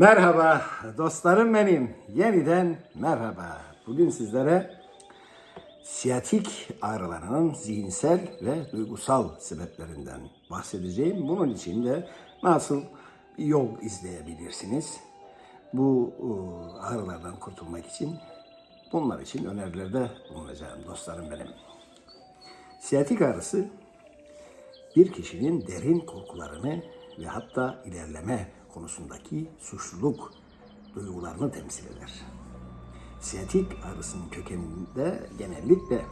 Merhaba dostlarım benim. Yeniden merhaba. Bugün sizlere siyatik ağrılarının zihinsel ve duygusal sebeplerinden bahsedeceğim. Bunun için de nasıl yol izleyebilirsiniz? Bu e, ağrılardan kurtulmak için bunlar için önerilerde bulunacağım dostlarım benim. Siyatik ağrısı bir kişinin derin korkularını ve hatta ilerleme konusundaki suçluluk duygularını temsil eder. Siyatik ağrısının kökeninde genellikle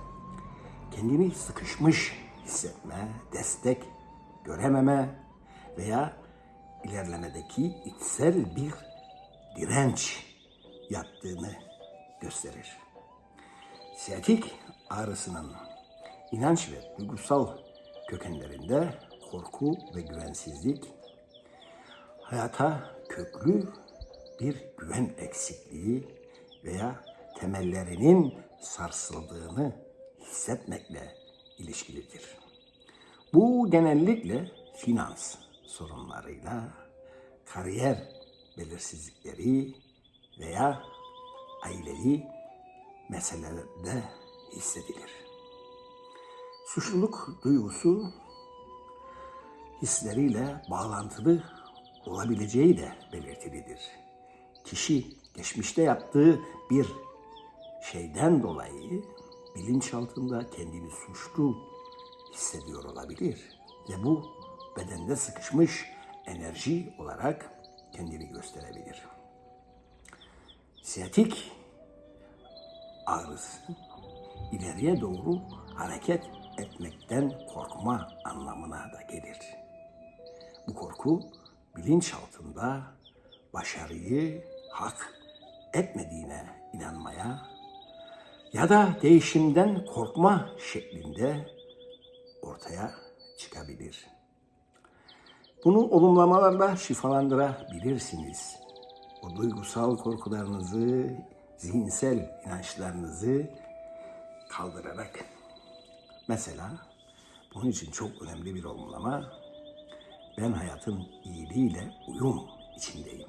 kendini sıkışmış hissetme, destek görememe veya ilerlemedeki içsel bir direnç yattığını gösterir. Siyatik ağrısının inanç ve duygusal kökenlerinde korku ve güvensizlik, hayata köklü bir güven eksikliği veya temellerinin sarsıldığını hissetmekle ilişkilidir. Bu genellikle finans sorunlarıyla, kariyer belirsizlikleri veya ailevi meselelerde hissedilir. Suçluluk duygusu hisleriyle bağlantılı olabileceği de belirtilidir. Kişi geçmişte yaptığı bir şeyden dolayı bilinçaltında kendini suçlu hissediyor olabilir ve bu bedende sıkışmış enerji olarak kendini gösterebilir. Siyatik ağrısı ileriye doğru hareket etmekten korkma anlamına da gelir. Bu korku bilinç altında başarıyı hak etmediğine inanmaya ya da değişimden korkma şeklinde ortaya çıkabilir. Bunu olumlamalarla şifalandırabilirsiniz. O duygusal korkularınızı, zihinsel inançlarınızı kaldırarak. Mesela bunun için çok önemli bir olumlama. Ben hayatın iyiliğiyle uyum içindeyim.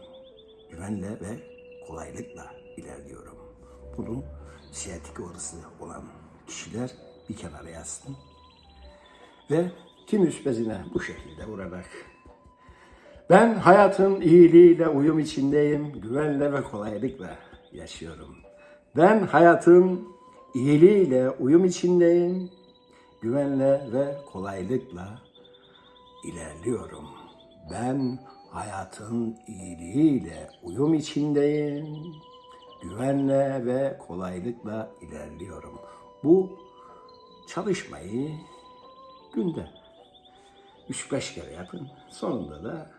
Güvenle ve kolaylıkla ilerliyorum. Bunu siyatik orası olan kişiler bir kenara yazsın. Ve tinüs bezine bu şekilde vurarak ben hayatın iyiliğiyle uyum içindeyim, güvenle ve kolaylıkla yaşıyorum. Ben hayatın iyiliğiyle uyum içindeyim, güvenle ve kolaylıkla ilerliyorum. Ben hayatın iyiliğiyle uyum içindeyim, güvenle ve kolaylıkla ilerliyorum. Bu çalışmayı günde 3-5 kere yapın. Sonunda da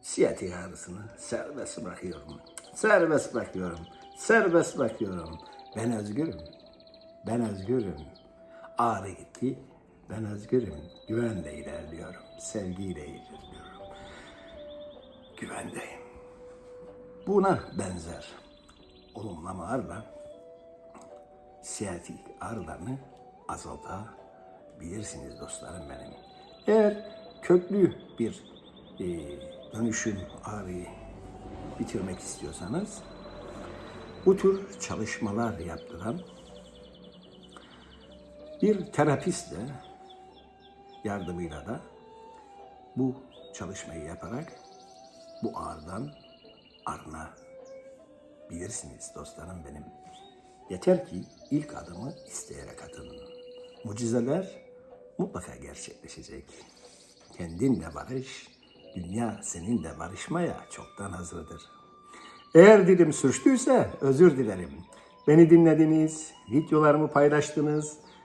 siyatik ağrısını serbest bırakıyorum. Serbest bırakıyorum. Serbest bırakıyorum. Ben özgürüm. Ben özgürüm. Ağrı gitti. Ben özgürüm. Güvenle ilerliyorum. Sevgiyle ilerliyorum. Güvendeyim. Buna benzer olumlamalarla siyatik ağrılarını azaltabilirsiniz dostlarım benim. Eğer köklü bir e, dönüşüm ağrıyı bitirmek istiyorsanız bu tür çalışmalar yaptıran bir terapistle yardımıyla da bu çalışmayı yaparak bu ağrıdan arınabilirsiniz dostlarım benim. Yeter ki ilk adımı isteyerek atın. Mucizeler mutlaka gerçekleşecek. Kendinle barış, dünya seninle barışmaya çoktan hazırdır. Eğer dilim sürçtüyse özür dilerim. Beni dinlediniz, videolarımı paylaştınız,